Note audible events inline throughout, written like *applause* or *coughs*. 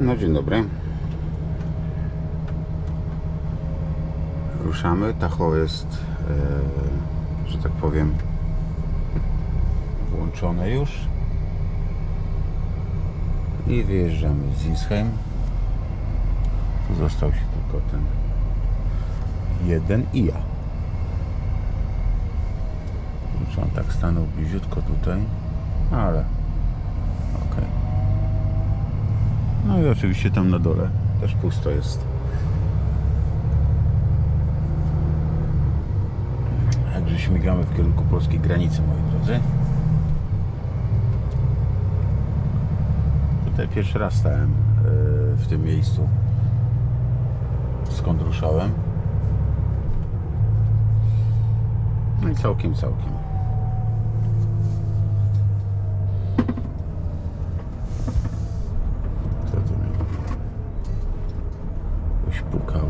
No dzień dobry. Ruszamy. Tacho jest, e, że tak powiem, włączone już. I wyjeżdżamy z Zinsheim. Został się tylko ten jeden i ja. Kurczę, on tak stanął bliziutko tutaj, ale okej. No i oczywiście tam na dole też pusto jest. Także śmigamy w kierunku polskiej granicy, moi drodzy. Tutaj pierwszy raz stałem e, w tym miejscu, skąd ruszałem. No i całkiem, całkiem. Co tu mi? Ktoś pukał.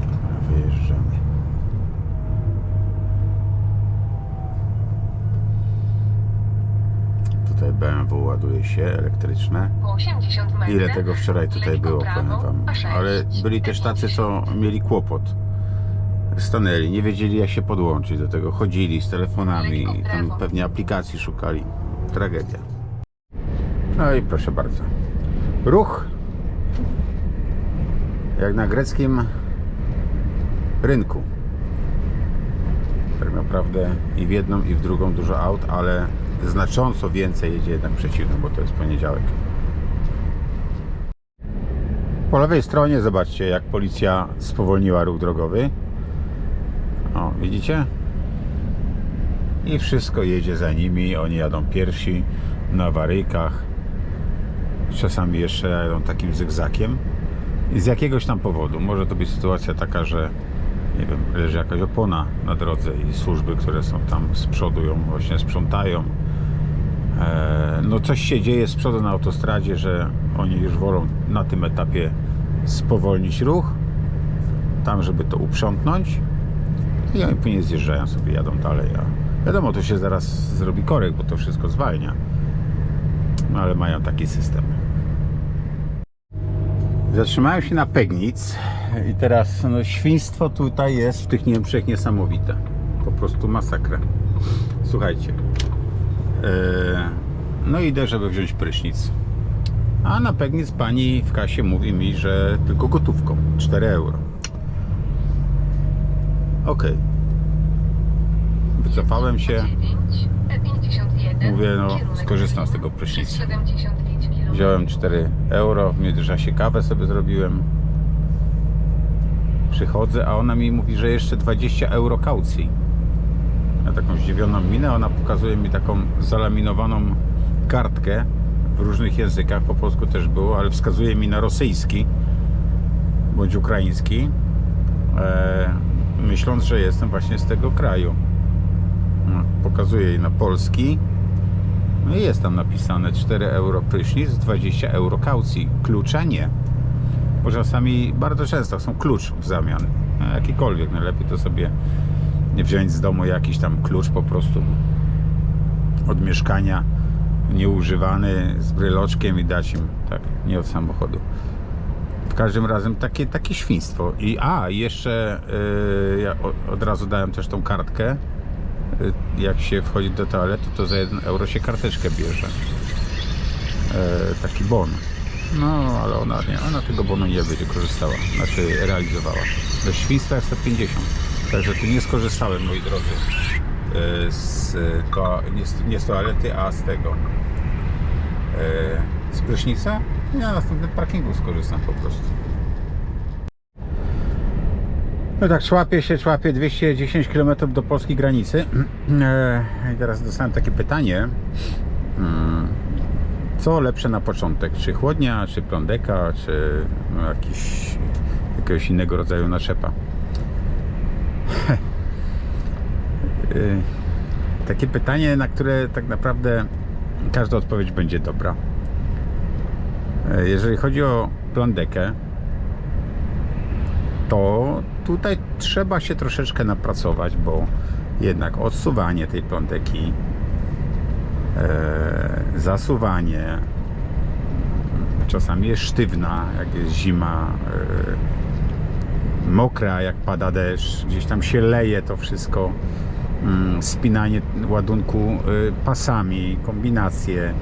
Dobra, Wyjeżdżamy. Tutaj BMW ładuje się elektryczne. Po 80 metrach. Ile tego wczoraj tutaj było, powiem wam. A6, Ale byli też tacy, co mieli kłopot. Stanęli, nie wiedzieli jak się podłączyć do tego. Chodzili z telefonami, tam pewnie aplikacji szukali. Tragedia. No i proszę bardzo. Ruch jak na greckim rynku. Tak naprawdę i w jedną i w drugą dużo aut, ale znacząco więcej jedzie jednak przeciwną, bo to jest poniedziałek. Po lewej stronie zobaczcie, jak policja spowolniła ruch drogowy. O, widzicie? I wszystko jedzie za nimi. Oni jadą pierwsi na awaryjkach. Czasami jeszcze jadą takim zygzakiem. I z jakiegoś tam powodu. Może to być sytuacja taka, że nie wiem, leży jakaś opona na drodze i służby, które są tam z przodu ją właśnie sprzątają. E, no coś się dzieje z przodu na autostradzie, że oni już wolą na tym etapie spowolnić ruch, tam żeby to uprzątnąć i oni później zjeżdżają sobie, jadą dalej, a wiadomo, to się zaraz zrobi korek, bo to wszystko zwalnia, no ale mają taki system. Zatrzymałem się na Pegnic i teraz no, świństwo tutaj jest w tych Niemczech niesamowite. Po prostu masakra. Słuchajcie. No idę, żeby wziąć prysznic. A na Pegnic pani w kasie mówi mi, że tylko gotówką. 4 euro. Okej. Wycofałem się. 9, E51, Mówię, no, skorzystam z tego prysznica. 75 km. Wziąłem 4 euro, w międzyczasie kawę sobie zrobiłem. Przychodzę, a ona mi mówi, że jeszcze 20 euro kaucji. Ja taką zdziwioną minę, ona pokazuje mi taką zalaminowaną kartkę w różnych językach, po polsku też było, ale wskazuje mi na rosyjski bądź ukraiński, e, myśląc, że jestem właśnie z tego kraju. No, Pokazuje jej na polski, no i jest tam napisane 4 euro prysznic, 20 euro kaucji. Klucza nie. Bo czasami bardzo często są klucz w zamian. No, Jakikolwiek. Najlepiej to sobie wziąć z domu jakiś tam klucz po prostu od mieszkania nieużywany z bryloczkiem i dać im tak, nie od samochodu. W każdym razem takie, takie świństwo. I a, jeszcze yy, ja od, razu dałem też tą kartkę Y, jak się wchodzi do toalety, to za 1 euro się karteczkę bierze. E, taki bon. No, ale ona nie, ona tego bonu nie będzie korzystała, znaczy realizowała. Do świństwa jest 150. Także tu nie skorzystałem, moi drodzy, z, to, nie, z, nie z toalety, a z tego. E, z prysznica? Ja na następnym parkingu skorzystam po prostu. No tak, człapie się, człapie 210 km do polskiej granicy. *clears throat* E, I teraz dostałem takie pytanie. Mm, Co lepsze na początek? Czy chłodnia, czy prądeka, czy no, jakiś, jakiegoś innego rodzaju naczepa? Takie pytanie, na które tak naprawdę każda odpowiedź będzie dobra. E, Jeżeli chodzi o plandekę, to tutaj trzeba się troszeczkę napracować, bo jednak odsuwanie tej pląteki, e, zasuwanie, czasami jest sztywna, jak jest zima, mokra, jak pada deszcz, gdzieś tam się leje to wszystko, spinanie ładunku e, pasami, kombinacje,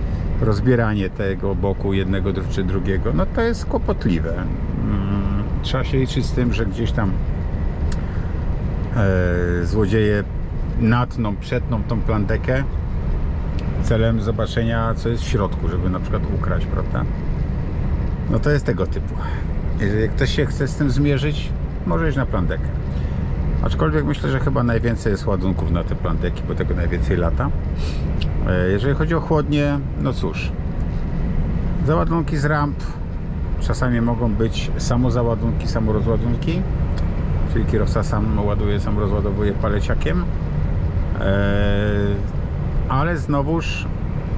rozbieranie tego boku jednego czy drugiego, no to jest kłopotliwe. Mm, Trzeba się liczyć z tym, że gdzieś tam e, złodzieje natną, przetną tą plantekę celem zobaczenia, co jest w środku, żeby na przykład ukraść, prawda? No to jest tego typu. Jeżeli ktoś się chce z tym zmierzyć, może iść na plantekę. Aczkolwiek myślę, że chyba najwięcej jest ładunków na te planteki, bo tego najwięcej lata. E, Jeżeli chodzi o chłodnie, no cóż, załadunki z ramp czasami mogą być samozaładunki, samorozładunki, czyli kierowca sam ładuje, sam rozładowuje paleciakiem. Eee, ale znowuż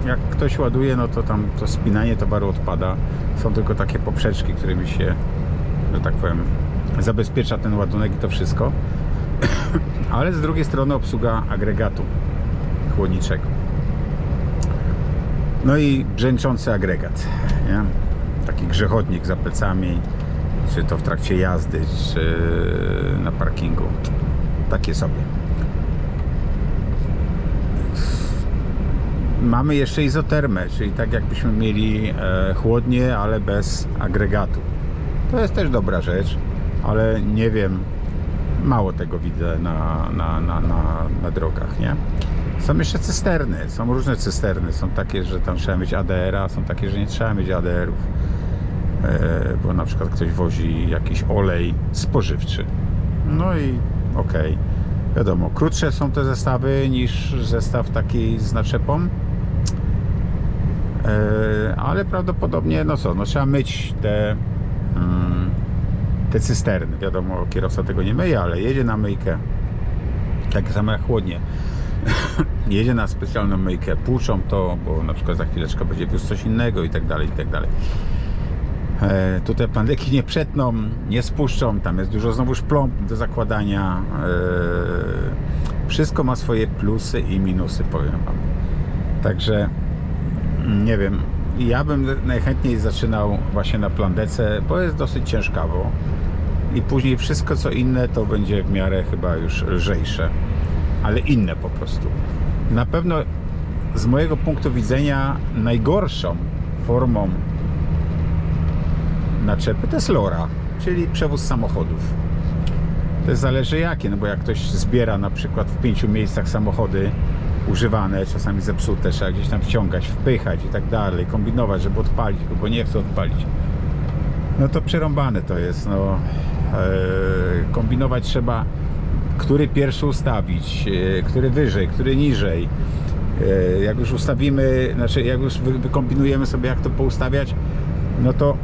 jak ktoś ładuje, no to tam to spinanie towaru odpada. Są tylko takie poprzeczki, którymi się, że tak powiem, zabezpiecza ten ładunek i to wszystko. *coughs* ale z drugiej strony obsługa agregatu chłodniczego. No i brzęczący agregat, nie? Taki grzechodnik za plecami, czy to w trakcie jazdy, czy na parkingu. Takie sobie. Mamy jeszcze izotermę, czyli tak jakbyśmy mieli e, chłodnie, ale bez agregatu. To jest też dobra rzecz, ale nie wiem, mało tego widzę na, na, na, na, na drogach, nie? Są jeszcze cysterny, są różne cysterny. Są takie, że tam trzeba mieć ADR-a, są takie, że nie trzeba mieć ADR-ów, e, bo na przykład ktoś wozi jakiś olej spożywczy. No i okej. Wiadomo, krótsze są te zestawy niż zestaw taki z naczepą. E, ale prawdopodobnie, no co, no trzeba myć te, mm, te cysterny. Wiadomo, kierowca tego nie myje, ale jedzie na myjkę. Tak samo jak chłodnie. *laughs* jedzie na specjalną myjkę, płuczą to, bo na przykład za chwileczkę będzie wiózł coś innego i tak dalej, i tak dalej. E, tutaj pandeki nie przetną, nie spuszczą, tam jest dużo znowuż plomb do zakładania. E, wszystko ma swoje plusy i minusy, powiem Wam. Także mm, nie wiem, ja bym najchętniej zaczynał właśnie na plandece, bo jest dosyć ciężkawo i później wszystko co inne to będzie w miarę chyba już lżejsze, ale inne po prostu. Na pewno z mojego punktu widzenia najgorszą formą naczepy to jest lora, czyli przewóz samochodów. To zależy jakie, no bo jak ktoś zbiera na przykład w pięciu miejscach samochody używane, czasami zepsute, trzeba gdzieś tam wciągać, wpychać i tak dalej, kombinować, żeby odpalić go, bo nie chce odpalić. No to przerąbane to jest, no. Eee, kombinować trzeba, który pierwszy ustawić, e, który wyżej, który niżej. E, jak już ustawimy, znaczy jak już wy- wykombinujemy sobie jak to poustawiać, no to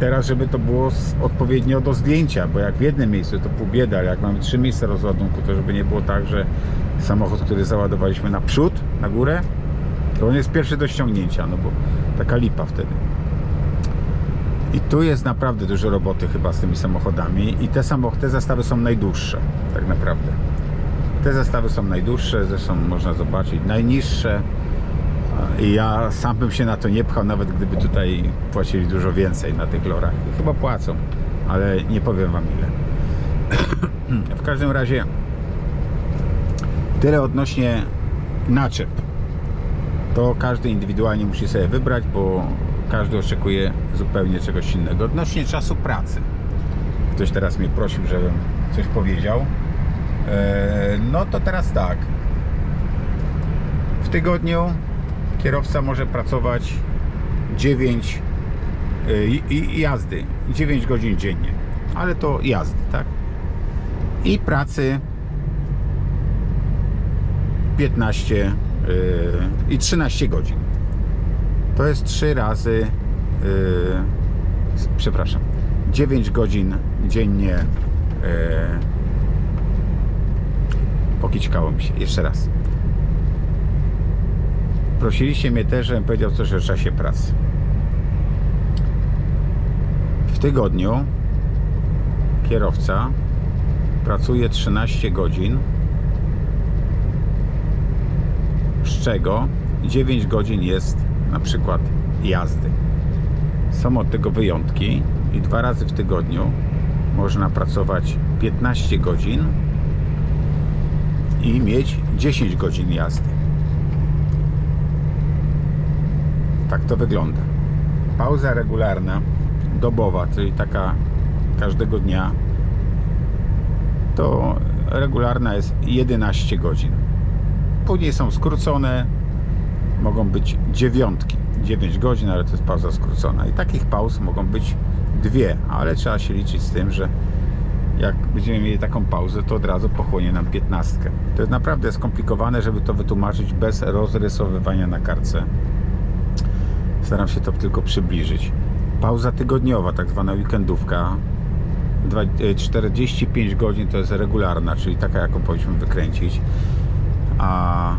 teraz, żeby to było odpowiednio do zdjęcia, bo jak w jednym miejscu to pół bieda, ale jak mamy trzy miejsca rozładunku, to żeby nie było tak, że samochód, który załadowaliśmy na przód, na górę, to on jest pierwszy do ściągnięcia, no bo taka lipa wtedy. I tu jest naprawdę dużo roboty chyba z tymi samochodami i te, samochody, te zestawy są najdłuższe, tak naprawdę. Te zestawy są najdłuższe, zresztą można zobaczyć, najniższe. I ja sam bym się na to nie pchał, nawet gdyby tutaj płacili dużo więcej na tych lorach. Chyba płacą, ale nie powiem wam ile. *clears throat* w każdym razie tyle odnośnie naczep. To każdy indywidualnie musi sobie wybrać, bo każdy oczekuje zupełnie czegoś innego. Odnośnie czasu pracy. Ktoś teraz mnie prosił, żebym coś powiedział. Eee, No to teraz tak. W tygodniu kierowca może pracować 9 y, jazdy, 9 godzin dziennie, ale to jazdy, tak? I pracy 15 y, i 13 godzin. To jest 3 razy, y, przepraszam, 9 godzin dziennie. Pokićkało mi się, jeszcze raz. Prosiliście mnie też, żebym powiedział coś o czasie pracy. W tygodniu kierowca pracuję 13 godzin, z czego 9 godzin jest na przykład jazdy. Są od tego wyjątki i dwa razy w tygodniu można pracować 15 godzin i mieć 10 godzin jazdy. Tak to wygląda. Pauza regularna, dobowa, czyli taka każdego dnia, to regularna jest 11 godzin. Później są skrócone, mogą być dziewiątki, 9 godzin, ale to jest pauza skrócona. I takich pauz mogą być dwie, ale trzeba się liczyć z tym, że jak będziemy mieli taką pauzę, to od razu pochłonie nam 15. To jest naprawdę skomplikowane, żeby to wytłumaczyć bez rozrysowywania na kartce. Staram się to tylko przybliżyć. Pauza tygodniowa, tak zwana weekendówka. Dwa- e, 45 godzin to jest regularna, czyli taka, jaką powinniśmy wykręcić. A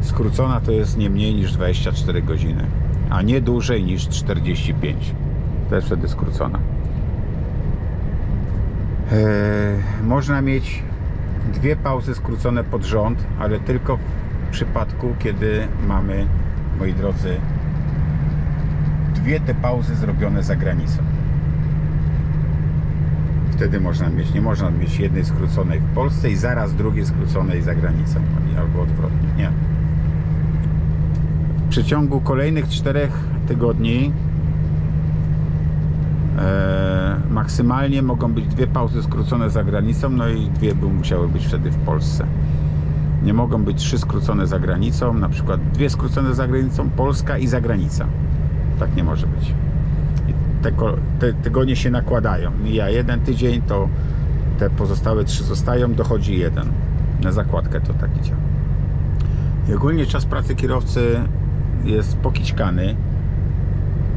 skrócona to jest nie mniej niż 24 godziny, a nie dłużej niż 45. To jest wtedy skrócona. Eee, można mieć dwie pauzy skrócone pod rząd, ale tylko w przypadku, kiedy mamy, moi drodzy, dwie te pauzy zrobione za granicą. Wtedy można mieć, nie można mieć jednej skróconej w Polsce i zaraz drugiej skróconej za granicą, albo odwrotnie. Nie. W przeciągu kolejnych czterech tygodni e, maksymalnie mogą być dwie pauzy skrócone za granicą, no i dwie by musiały być wtedy w Polsce. Nie mogą być trzy skrócone za granicą, na przykład dwie skrócone za granicą, Polska i zagranica. Tak nie może być. Te, te tygodnie się nakładają. Mija jeden tydzień, to te pozostałe trzy zostają, dochodzi jeden. Na zakładkę to tak idzie. I ogólnie czas pracy kierowcy jest pokićkany.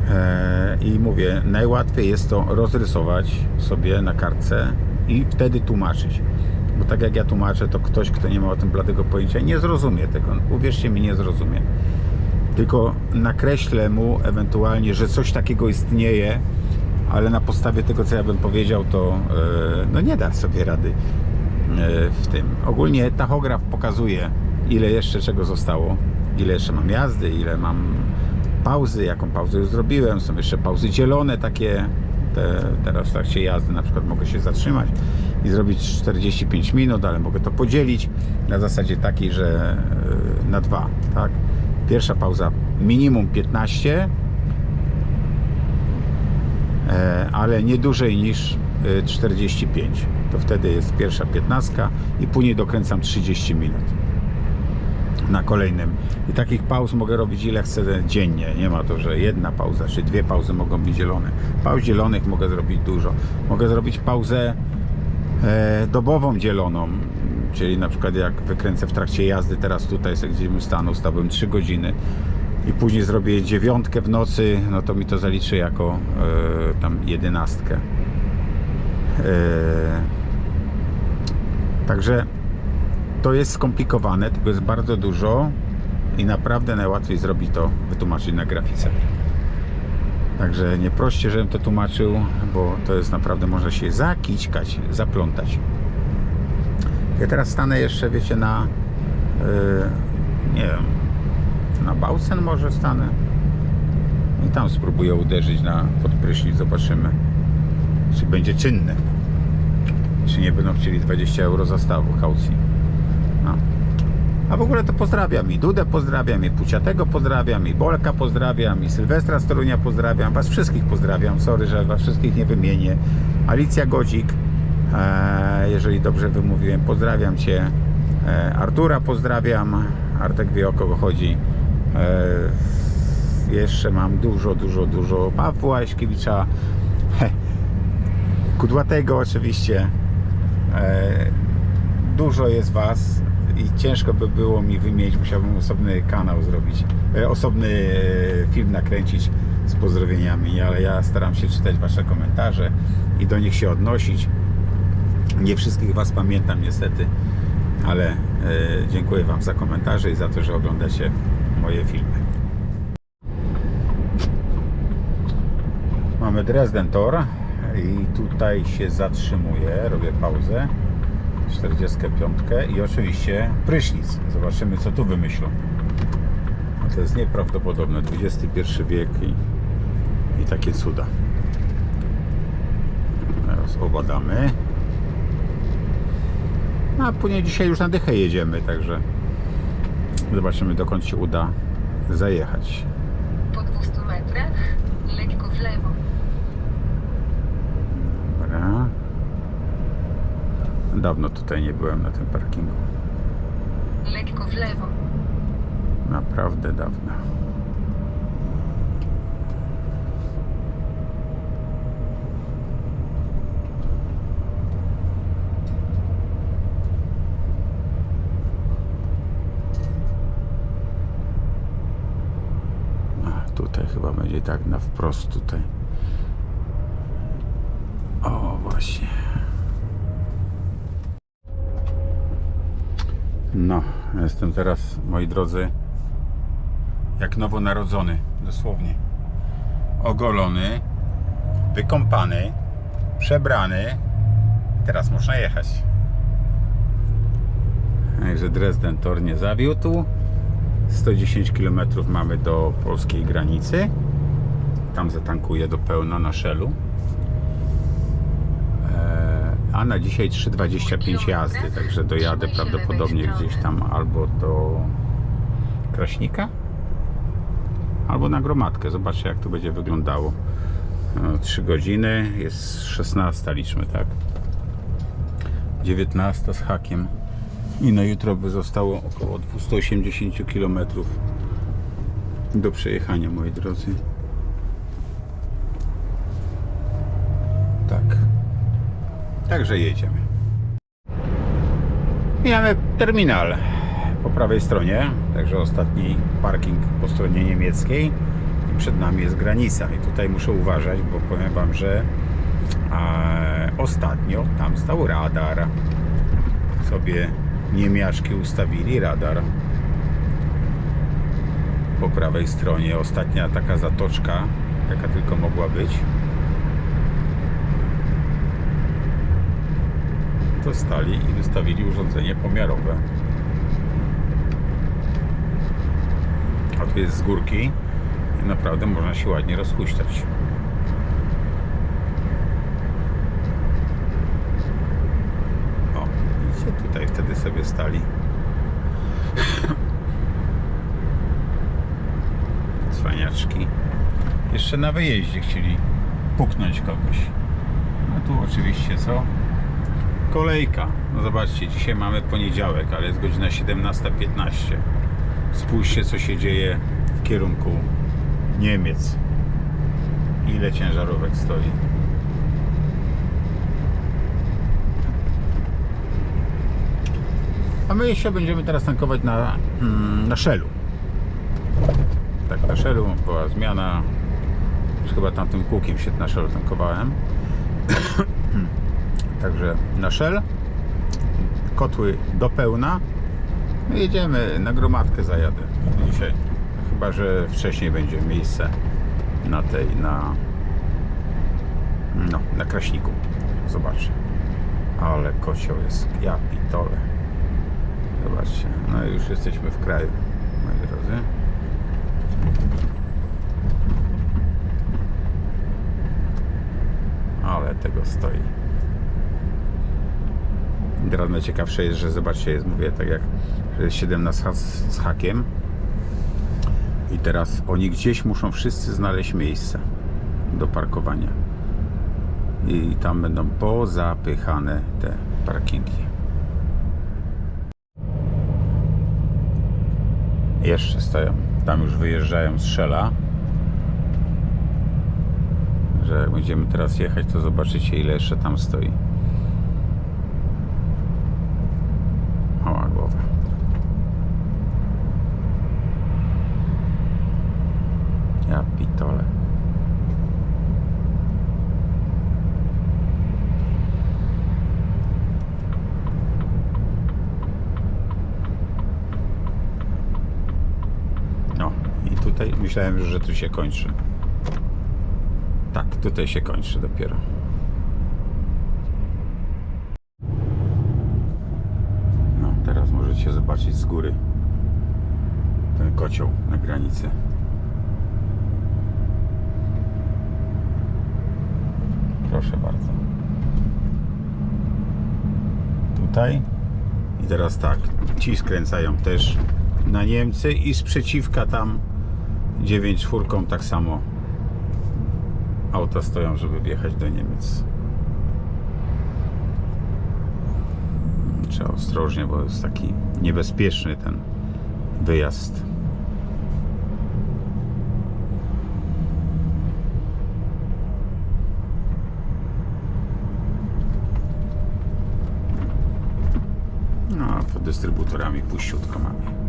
Eee, I mówię, najłatwiej jest to rozrysować sobie na kartce i wtedy tłumaczyć. Bo tak jak ja tłumaczę, to ktoś, kto nie ma o tym bladego pojęcia, nie zrozumie tego. Uwierzcie mi, nie zrozumie. Tylko nakreślę mu ewentualnie, że coś takiego istnieje, ale na podstawie tego, co ja bym powiedział, to e, no nie da sobie rady e, w tym. Ogólnie tachograf pokazuje, ile jeszcze czego zostało, ile jeszcze mam jazdy, ile mam pauzy, jaką pauzę już zrobiłem. Są jeszcze pauzy dzielone takie. Te, teraz w trakcie jazdy na przykład mogę się zatrzymać i zrobić 45 minut, ale mogę to podzielić na zasadzie takiej, że e, na dwa, tak? Pierwsza pauza minimum 15, e, ale nie dłużej niż e, 45. To wtedy jest pierwsza 15 i później dokręcam 30 minut na kolejnym. I takich pauz mogę robić ile chcę dziennie. Nie ma to, że jedna pauza czy dwie pauzy mogą być dzielone. Pauz dzielonych mogę zrobić dużo. Mogę zrobić pauzę e, dobową dzieloną, czyli na przykład jak wykręcę w trakcie jazdy, teraz tutaj gdzieś bym stanął, stałbym 3 godziny i później zrobię dziewiątkę w nocy, no to mi to zaliczy jako e, tam jedenastkę. E, także to jest skomplikowane, tego jest bardzo dużo i naprawdę najłatwiej zrobić to, wytłumaczyć na grafice. Także nie proście, żebym to tłumaczył, bo to jest naprawdę, można się zakićkać, zaplątać. Ja teraz stanę jeszcze, wiecie, na yy, nie wiem, na Bałcen może stanę i tam spróbuję uderzyć na podprysznic, zobaczymy, czy będzie czynny. Czy nie będą chcieli 20 euro zastawu kaucji. No. A w ogóle to pozdrawiam i Dudę pozdrawiam, i Puciatego pozdrawiam, i Bolka pozdrawiam, i Sylwestra z Torunia pozdrawiam, Was wszystkich pozdrawiam, sorry, że Was wszystkich nie wymienię. Alicja Godzik, jeżeli dobrze wymówiłem, pozdrawiam Cię. E, Artura pozdrawiam, Artek wie o kogo chodzi. E, jeszcze mam dużo, dużo, dużo Pawła Jaśkiewicza, Kudłatego oczywiście. E, dużo jest Was i ciężko by było mi wymienić, musiałbym osobny kanał zrobić, e, osobny e, film nakręcić z pozdrowieniami, ale ja staram się czytać Wasze komentarze i do nich się odnosić. Nie wszystkich Was pamiętam niestety, ale e, dziękuję Wam za komentarze i za to, że oglądacie moje filmy. Mamy Dresden Tor i tutaj się zatrzymuję, robię pauzę 45 i oczywiście prysznic. Zobaczymy co tu wymyślą. To jest nieprawdopodobne. XXI wiek i, i takie cuda. Teraz obadamy. No, a później dzisiaj już na dychę jedziemy, także zobaczymy dokąd się uda zajechać. Po 200 metrach lekko w lewo. Dobra. Dawno tutaj nie byłem na tym parkingu. Lekko w lewo. Naprawdę dawno. A, będzie tak na wprost tutaj. O, właśnie. No, jestem teraz, moi drodzy, jak nowonarodzony, dosłownie. Ogolony, wykąpany, przebrany. Teraz można jechać. Także Dresden Tor nie zawiódł. 110 km mamy do polskiej granicy. Tam zatankuję do pełna na Shellu. Eee, A na dzisiaj 3,25 jazdy, także dojadę prawdopodobnie gdzieś tam albo do Kraśnika, albo na gromadkę. Zobaczę jak to będzie wyglądało. No, 3 godziny, jest 16 liczmy, tak? 19 z hakiem. I na jutro by zostało około 280 km do przejechania, moi drodzy. Tak. Także jedziemy. Mamy terminal po prawej stronie, także ostatni parking po stronie niemieckiej. I przed nami jest granica. I tutaj muszę uważać, bo powiem Wam, że e, ostatnio tam stał radar. Sobie niemiaszki ustawili radar. Po prawej stronie ostatnia taka zatoczka jaka tylko mogła być to stali i wystawili urządzenie pomiarowe. A tu jest z górki i naprawdę można się ładnie rozhuśtać. O, widzicie, tutaj wtedy sobie stali. *coughs* Cwaniaczki. Jeszcze na wyjeździe chcieli puknąć kogoś. No tu oczywiście co kolejka no zobaczcie, dzisiaj mamy poniedziałek ale jest godzina 17.15 spójrzcie co się dzieje w kierunku Niemiec ile ciężarówek stoi A my jeszcze będziemy teraz tankować na, mm, na Shellu. Tak, na Shellu była zmiana. Chyba tamtym kółkiem się na Shellu tankowałem. Także na Shell. Kotły do pełna. Jedziemy na gromadkę zajadę dzisiaj. Chyba, że wcześniej będzie miejsce na tej, na no, na Kraśniku. Zobaczę. Ale kocioł jest, ja pitole. Zobaczcie, no już jesteśmy w kraju, moi drodzy. Ale tego stoi. I Teraz najciekawsze jest, że zobaczcie, jest, mówię tak jak jest 17 ha- z hakiem. I teraz oni gdzieś muszą wszyscy znaleźć miejsce do parkowania. I tam będą pozapychane te parkingi. Jeszcze stoją. Tam już wyjeżdżają z Szela. Że jak będziemy teraz jechać, to zobaczycie ile jeszcze tam stoi. Mała głowa. Ja pitole. No i myślałem, że tu się kończy. Tak, tutaj się kończy dopiero. zobaczyć z góry ten kocioł na granicy. Proszę bardzo. Tutaj. I teraz tak, ci skręcają też na Niemcy i sprzeciwka tam 9 czwórką tak samo auta stoją, żeby wjechać do Niemiec. Trzeba ostrożnie, bo jest taki niebezpieczny ten wyjazd. No, pod dystrybutorami puściutko mamy.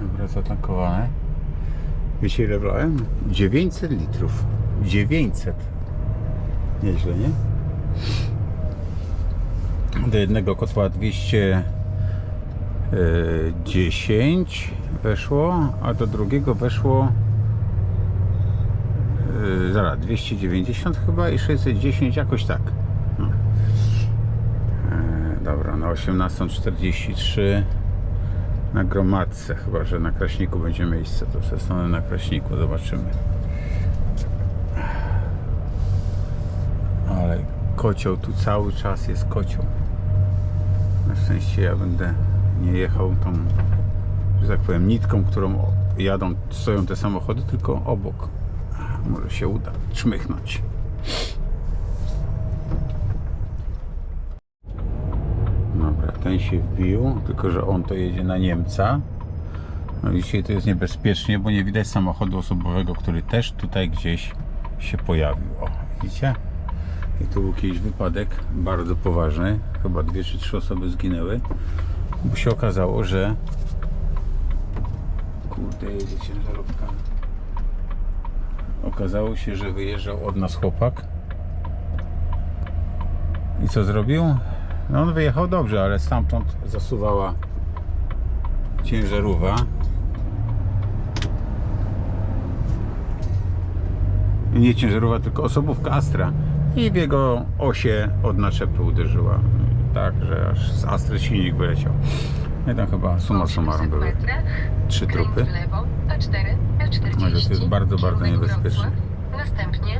Dobra, zatankowane. Wiecie ile wlałem? 900 litrów. 900. Nieźle, nie? Do jednego kotła 210 weszło, a do drugiego weszło yy, zaraz 290 chyba i 610 jakoś tak. No. E, dobra, na 18.43 na gromadce, chyba że na Kraśniku będzie miejsce, to przestanę na Kraśniku, zobaczymy. Ale kocioł tu cały czas jest kocioł. Na szczęście ja będę nie jechał tą, że tak powiem, nitką, którą jadą, stoją te samochody, tylko obok. Może się uda czmychnąć. Dobra, ten się wbił, tylko że on to jedzie na Niemca. No dzisiaj to jest niebezpiecznie, bo nie widać samochodu osobowego, który też tutaj gdzieś się pojawił. O, widzicie? I tu był jakiś wypadek bardzo poważny. Chyba dwie czy trzy osoby zginęły. Bo się okazało, że kurde, jedzie ciężarówka. Okazało się, że wyjeżdżał od nas chłopak. I co zrobił? No on wyjechał dobrze, ale stamtąd zasuwała ciężarówka. Nie ciężarówka, tylko osobówka Astra. I w jego osie od naczepy uderzyła. Tak, że aż z Astry silnik wyleciał. I tam chyba summa summarum były trzy trupy. W lewo, A4, A40. No, to jest bardzo, bardzo niebezpieczne.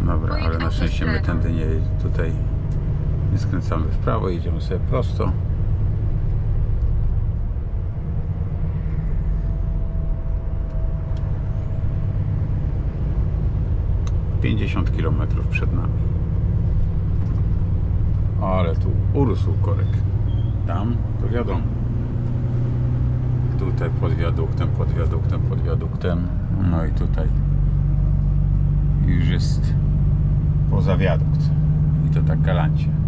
Dobra, ale na szczęście my tędy nie tutaj nie skręcamy w prawo, idziemy sobie prosto. Pięćdziesiąt kilometrów przed nami. Ale tu urósł korek. Tam to wiadomo. Tutaj pod wiaduktem, pod wiaduktem, pod wiaduktem. No i tutaj już jest poza wiadukt. I to tak galancie.